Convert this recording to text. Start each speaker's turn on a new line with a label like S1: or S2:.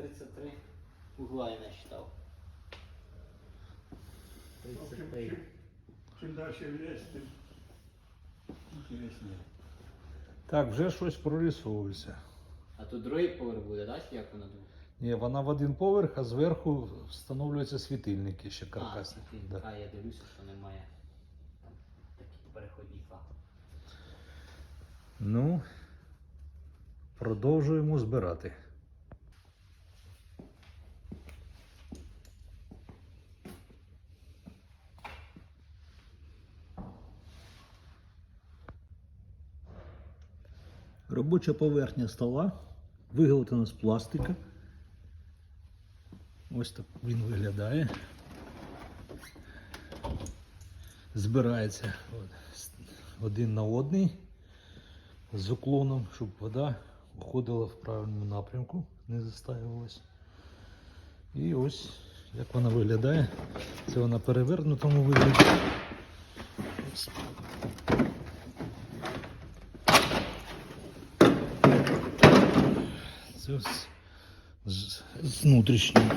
S1: 33 угла я насчитав.
S2: В
S1: 33.
S2: чим, далі в ліс, тим інтересніше.
S3: Так, вже щось прорисовується.
S1: А тут другий поверх буде, так? Чи як воно буде?
S3: Ні, вона в один поверх, а зверху встановлюються світильники ще каркасні.
S1: А,
S3: Да.
S1: а, я дивлюся, що немає там такі переходні факти.
S3: Ну, продовжуємо збирати. Робоча поверхня стола виготовлена з пластика. Ось так він виглядає. Збирається один на одний з уклоном, щоб вода уходила в правильному напрямку, не застаювалась. І ось як вона виглядає. Це вона перевернутому вигляді. Це ось з, з внутрішньої.